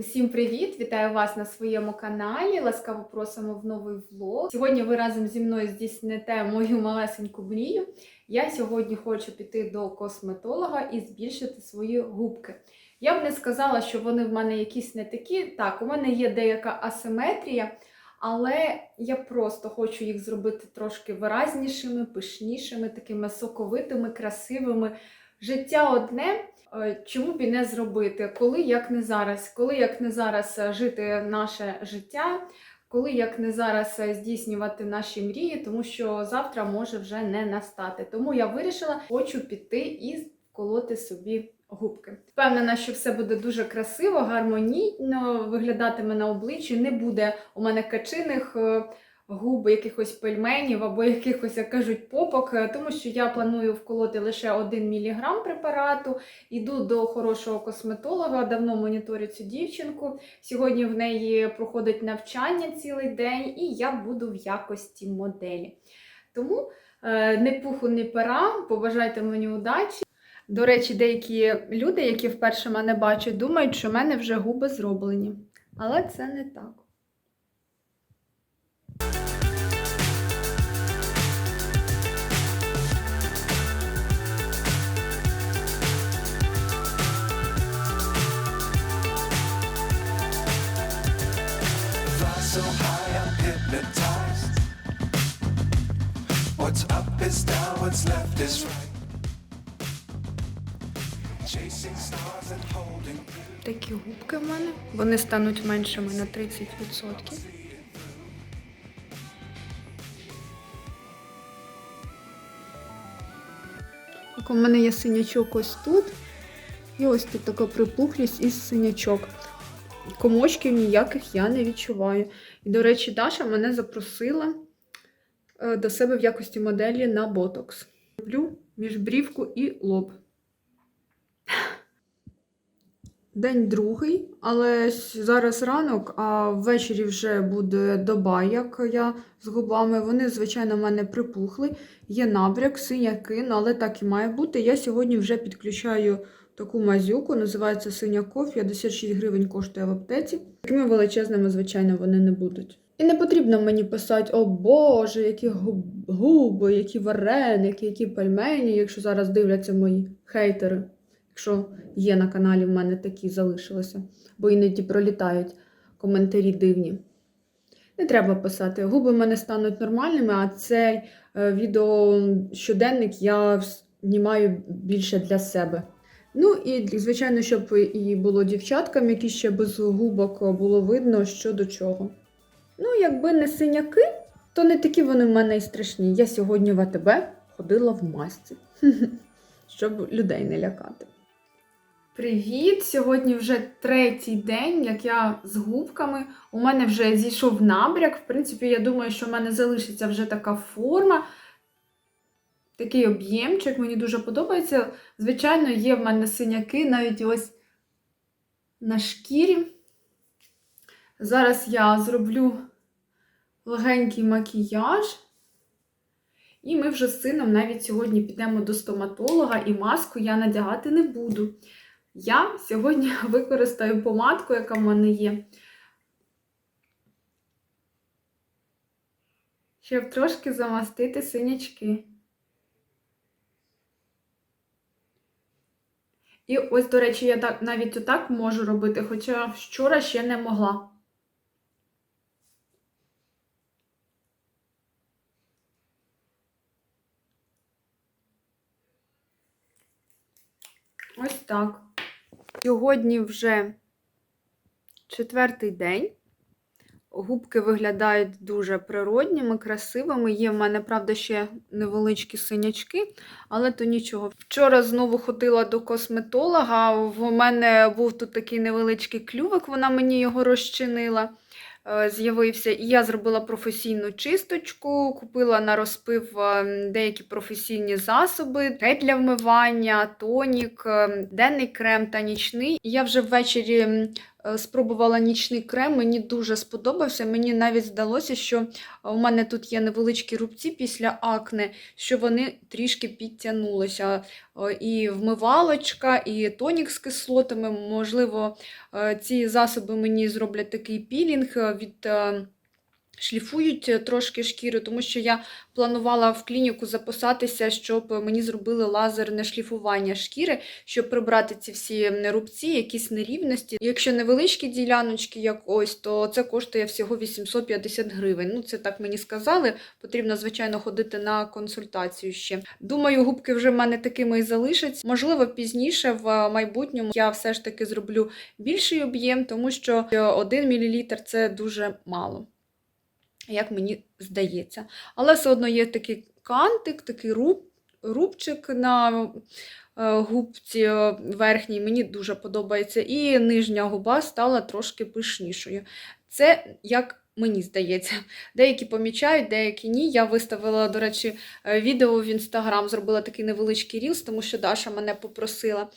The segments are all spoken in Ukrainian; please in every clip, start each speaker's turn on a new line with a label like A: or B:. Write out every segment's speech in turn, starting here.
A: Усім привіт! Вітаю вас на своєму каналі. Ласкаво просимо в новий влог. Сьогодні ви разом зі мною здійсните мою малесеньку мрію. Я сьогодні хочу піти до косметолога і збільшити свої губки. Я б не сказала, що вони в мене якісь не такі. Так, у мене є деяка асиметрія, але я просто хочу їх зробити трошки виразнішими, пишнішими, такими соковитими, красивими. Життя одне. Е, Чому б і не зробити? Коли як не зараз? Коли як не зараз е, жити наше життя, коли як не зараз е, здійснювати наші мрії, тому що завтра може вже не настати. Тому я вирішила, хочу піти і вколоти собі губки. Впевнена, що все буде дуже красиво, гармонійно виглядатиме на обличчі. Не буде у мене качиних. Е, губ, якихось пельменів або якихось, як кажуть, попок, е, тому що я планую вколоти лише 1 мг препарату. Іду до хорошого косметолога, давно моніторю цю дівчинку. Сьогодні в неї проходить навчання цілий день, і я буду в якості моделі. Тому не пуху, не пера, побажайте мені удачі. До речі, деякі люди, які вперше мене бачать, думають, що в мене вже губи зроблені. Але це не так. Такі губки в мене. Вони стануть меншими на 30%. Так, у мене є синячок ось тут. І ось тут така припухлість із синячок. Комочків ніяких я не відчуваю. І, до речі, Даша мене запросила е, до себе в якості моделі на ботокс. Між брівку і лоб. День другий, але зараз ранок, а ввечері вже буде доба, як я з губами. Вони, звичайно, в мене припухли. Є набряк, синяки, ну, але так і має бути. Я сьогодні вже підключаю таку мазюку, називається Синяков, 56 гривень коштує в аптеці. Такими величезними, звичайно, вони не будуть. І не потрібно мені писати, о Боже, які губи, які вареники, які пельмені, якщо зараз дивляться мої хейтери. Якщо є на каналі, в мене такі залишилися, бо іноді пролітають коментарі дивні. Не треба писати. Губи в мене стануть нормальними, а цей е, відео щоденник я знімаю більше для себе. Ну і, звичайно, щоб і було дівчаткам, які ще без губок було видно, що до чого. Ну, якби не синяки, то не такі вони в мене і страшні. Я сьогодні в АТБ ходила в масці, щоб людей не лякати. Привіт! Сьогодні вже третій день, як я з губками. У мене вже зійшов набряк. В принципі, я думаю, що в мене залишиться вже така форма. Такий об'ємчик, мені дуже подобається. Звичайно, є в мене синяки, навіть ось на шкірі. Зараз я зроблю легенький макіяж. І ми вже з сином навіть сьогодні підемо до стоматолога, і маску я надягати не буду. Я сьогодні використаю помадку, яка в мене є. Щоб трошки замастити синячки. І ось, до речі, я так, навіть отак можу робити, хоча вчора ще не могла. Ось так. Сьогодні вже четвертий день. Губки виглядають дуже природніми, красивими. Є в мене, правда, ще невеличкі синячки, але то нічого. Вчора знову ходила до косметолога. В мене був тут такий невеличкий клювик, вона мені його розчинила. Е, З'явився, і я зробила професійну чисточку, купила на розпив е, деякі професійні засоби, гель для вмивання, тонік, е, денний крем та нічний. І я вже ввечері спробувала нічний крем, мені дуже сподобався. Мені навіть здалося, що у мене тут є невеличкі рубці після акне, що вони трішки підтягнулися. Е, І вмивалочка, і тонік з кислотами. Можливо, е, ці засоби мені зроблять такий пілінг е, від. Е, Шліфують е, трошки шкіру, тому що я планувала в клініку записатися, щоб мені зробили лазерне шліфування шкіри, щоб прибрати ці всі рубці, якісь нерівності. Якщо невеличкі діляночки, як ось, то це коштує всього 850 гривень. Ну, це так мені сказали. Потрібно, звичайно, ходити на консультацію ще. Думаю, губки вже в мене такими і залишаться. Можливо, пізніше в майбутньому я все ж таки зроблю більший об'єм, тому що 1 мл це дуже мало як мені здається. Але все одно є такий кантик, такий руб, рубчик на е, губці е, верхній. Мені дуже подобається. І нижня губа стала трошки пишнішою. Це як. Мені здається, деякі помічають, деякі ні. Я виставила, до речі, е, відео в інстаграм, зробила такий невеличкий рілс, тому що Даша мене попросила.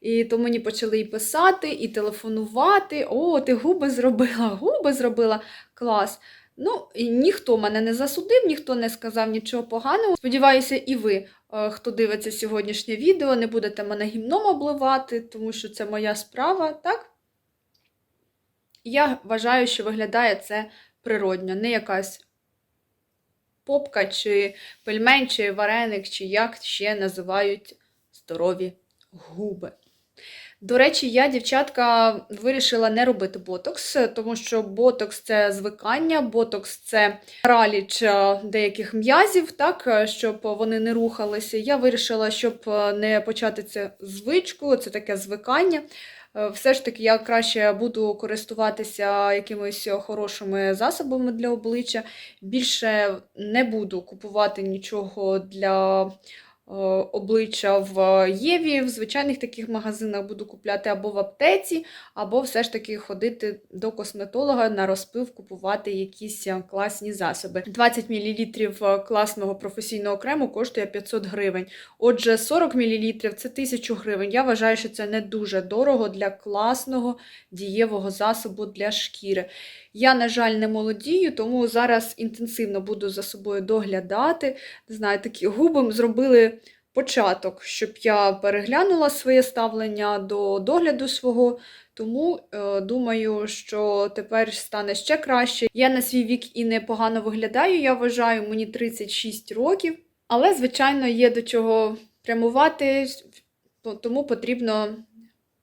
A: І то мені почали і писати, і телефонувати. О, ти губи зробила, губи зробила. Клас. Ну, ніхто мене не засудив, ніхто не сказав нічого поганого. Сподіваюся, і ви, е, хто дивиться сьогоднішнє відео, не будете мене гімном обливати, тому що це моя справа, так? Я вважаю, що виглядає це природньо, не якась попка, чи пельмень, чи вареник, чи як ще називають здорові губи. До речі, я, дівчатка, вирішила не робити ботокс, тому що ботокс це звикання, ботокс це параліч е, деяких м'язів, так, е, щоб вони не рухалися. Я вирішила, щоб е, не почати це звичку, це таке звикання. Все ж таки, я краще буду користуватися якимись хорошими засобами для обличчя. Більше не буду купувати нічого для обличчя в Єві, в звичайних таких магазинах буду купляти або в аптеці, або все ж таки ходити до косметолога на розпив, купувати якісь е, класні засоби. 20 мл класного професійного крему коштує 500 гривень. Отже, 40 мл це 1000 гривень. Я вважаю, що це не дуже дорого для класного дієвого засобу для шкіри. Я, на жаль, не молодію, тому зараз інтенсивно буду за собою доглядати. Не знаю, такі губи зробили початок, щоб я переглянула своє ставлення до догляду свого. Тому е, думаю, що тепер стане ще краще. Я на свій вік і непогано виглядаю, я вважаю, мені 36 років. Але, звичайно, є до чого прямувати, тому потрібно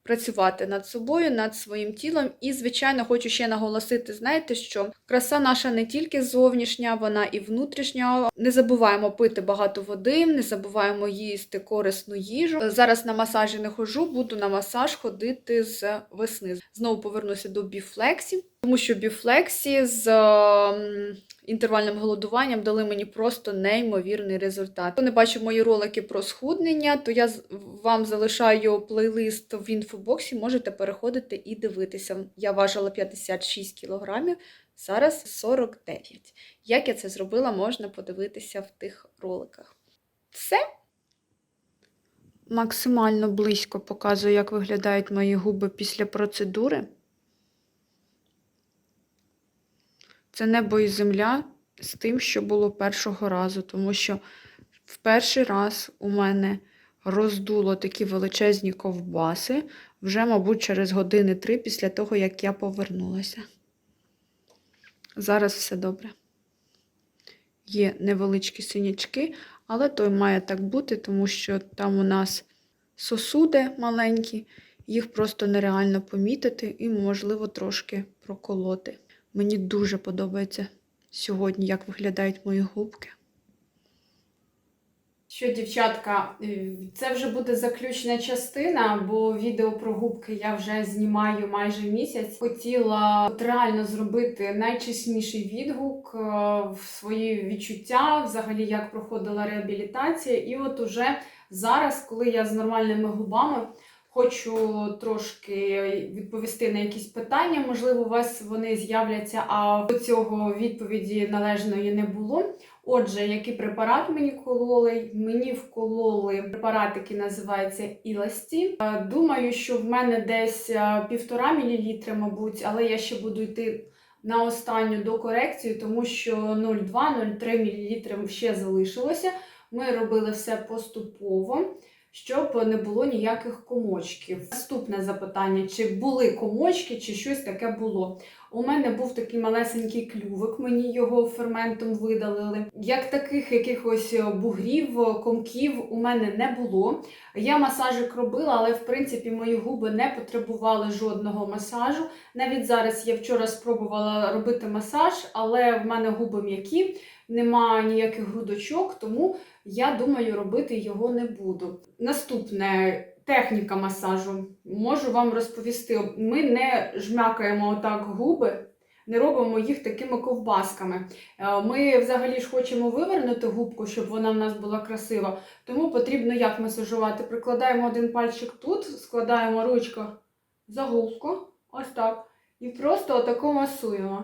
A: працювати над собою, над своїм тілом. І, звичайно, хочу ще наголосити, знаєте, що краса наша не тільки зовнішня, вона і внутрішня. Не забуваємо пити багато води, не забуваємо їсти корисну їжу. Зараз на масажі не хожу, буду на масаж ходити з весни. Знову повернуся до біфлексі, тому що біфлексі з ем, інтервальним голодуванням дали мені просто неймовірний результат. Хто не бачив мої ролики про схуднення, то я вам залишаю плейлист в інфобоксі, можете переходити і дивитися. Я важила 56 кілограмів, зараз 49. Як я це зробила, можна подивитися в тих роликах. Все. Максимально близько показую, як виглядають мої губи після процедури. Це небо і земля з тим, що було першого разу, тому що в перший раз у мене роздуло такі величезні ковбаси вже, мабуть, через години три після того, як я повернулася. Зараз все добре. Є невеличкі синячки, але той має так бути, тому що там у нас сосуди маленькі, їх просто нереально помітити і, можливо, трошки проколоти. Мені дуже подобається сьогодні, як виглядають мої губки. Що, дівчатка, е, це вже буде заключна частина, бо відео про губки я вже знімаю майже місяць. Хотіла от реально зробити найчесніший відгук е, в свої відчуття, взагалі як проходила реабілітація. І от уже зараз, коли я з нормальними губами. Хочу трошки відповісти на якісь питання. Можливо, у вас вони з'являться, а до цього відповіді належної не було. Отже, який препарат мені кололи? Мені вкололи препарат, який називається Іласті. Е, Думаю, що в мене десь е, півтора мілілітри, мабуть, але я ще буду йти на останню докорекцію, тому що 0,2-0,3 мл ще залишилося. Ми робили все поступово, щоб не було ніяких комочків. Наступне запитання: чи були комочки, чи щось таке було? У мене був такий малесенький клювик, мені його ферментом видалили. Як таких якихось бугрів, комків у мене не було. Я масажик робила, але в принципі мої губи не потребували жодного масажу. Навіть зараз я вчора спробувала робити масаж, але в мене губи м'які, нема ніяких грудочок, тому я думаю, робити його не буду. Наступне техніка масажу. Можу вам розповісти. Ми не жмякаємо отак губи, не робимо їх такими ковбасками. Е, Ми взагалі ж хочемо вивернути губку, щоб вона в нас була красива. Тому потрібно як масажувати. Прикладаємо один пальчик тут, складаємо ручку за губку, ось так. І просто отако масуємо.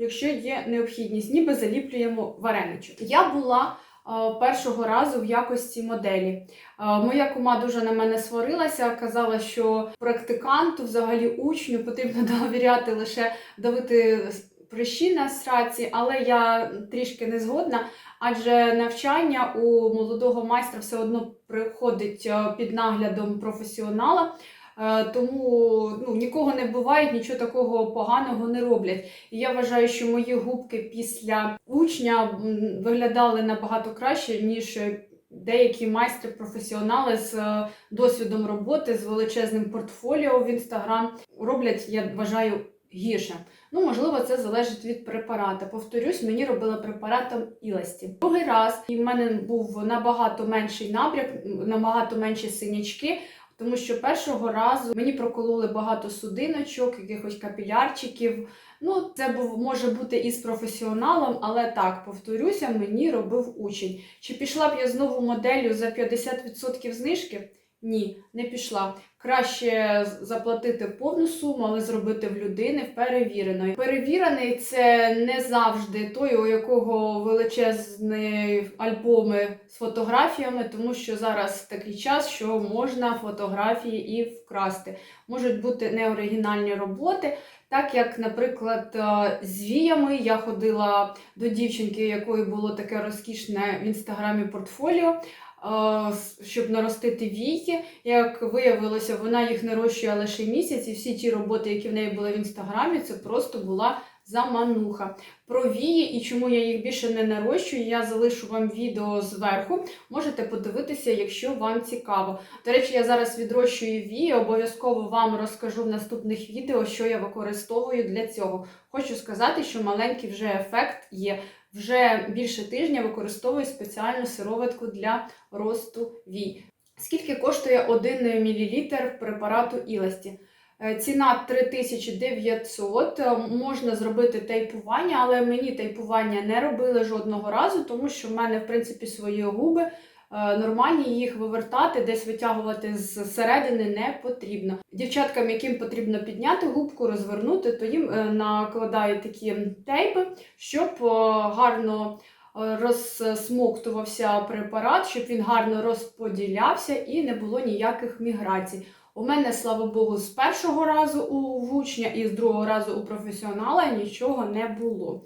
A: Якщо є необхідність, ніби заліплюємо вареничок. Я була е, першого разу в якості моделі. Е, Моя кума дуже на мене сварилася, казала, що практиканту, взагалі учню, потрібно довіряти лише давити прищі на сраці, але я трішки не згодна, адже навчання у молодого майстра все одно приходить е, під наглядом професіонала. Е, Тому ну, нікого не буває, нічого такого поганого не роблять. І я вважаю, що мої губки після учня виглядали набагато краще, ніж деякі майстри, професіонали з е, досвідом роботи, з величезним портфоліо в інстаграм роблять, я вважаю, гірше. Ну, можливо, це залежить від препарата. Повторюсь, мені робили препаратом Іласті. Другий раз і в мене був набагато менший набряк, набагато менші синячки. Тому що першого разу мені прокололи багато судиночок, якихось капілярчиків. Ну, це був може бути і з професіоналом, але так, повторюся, мені робив учень. Чи пішла б я знову моделлю за 50% знижки? Ні, не пішла. Краще заплатити повну суму, але зробити в людини перевіреної. Перевірений це не завжди той, у якого величезні альбоми з фотографіями, тому що зараз такий час, що можна фотографії і вкрасти. Можуть бути неоригінальні роботи. Так як, наприклад, е, з віями я ходила до дівчинки, якої було таке розкішне в інстаграмі портфоліо, щоб наростити війки. Як виявилося, вона їх нарощує лише місяць, і всі ті роботи, які в неї були в інстаграмі, це просто була замануха. Про вії і чому я їх більше не нарощую, я залишу вам відео зверху. Можете подивитися, якщо вам цікаво. До речі, я зараз відрощую вії, обов'язково вам розкажу в наступних відео, що я використовую для цього. Хочу сказати, що маленький вже ефект є. Вже більше тижня використовую спеціальну сироватку для росту вій. Скільки коштує 1 мл препарату Іласті? Е, Ціна 3900, Е, можна зробити тейпування, але мені тейпування не робили жодного разу, тому що в мене, в принципі, свої губи нормальні їх вивертати, десь витягувати з середини не потрібно. Дівчаткам, яким потрібно підняти губку, розвернути, то їм е, накладають такі тейпи, щоб е, гарно е, розсмоктувався препарат, щоб він гарно розподілявся і не було ніяких міграцій. У мене, слава Богу, з першого разу у учня і з другого разу у професіонала нічого не було.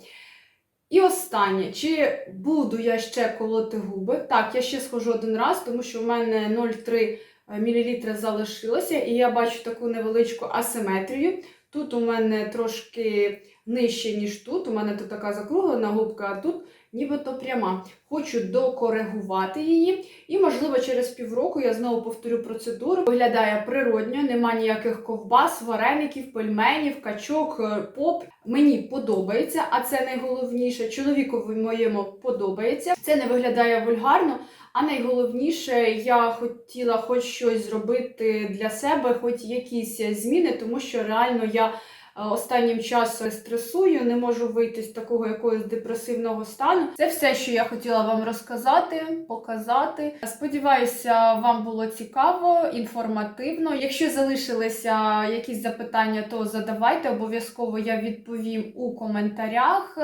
A: І останнє, чи буду я ще колоти губи? Так, я ще схожу один раз, тому що в мене 0,3 мл залишилося, і я бачу таку невеличку асиметрію. Тут у мене трошки нижче, ніж тут. У мене тут така закруглена губка, а тут нібито пряма. Хочу докоригувати її. І, можливо, через півроку я знову повторю процедуру. Виглядає природньо, нема ніяких ковбас, вареників, пельменів, качок, е, поп. Мені подобається, а це найголовніше. Чоловікові моєму подобається. Це не виглядає вульгарно. А найголовніше, я хотіла хоч щось зробити для себе, хоч якісь зміни, тому що реально я останнім часом стресую, не можу вийти з такого якогось депресивного стану. Це все, що я хотіла вам розказати, показати. Сподіваюся, вам було цікаво, інформативно. Якщо залишилися якісь запитання, то задавайте. Обов'язково я відповім у коментарях.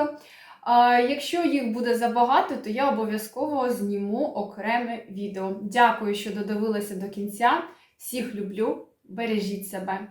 A: А якщо їх буде забагато, то я обов'язково зніму окреме відео. Дякую, що додивилися до кінця. Всіх люблю, бережіть себе.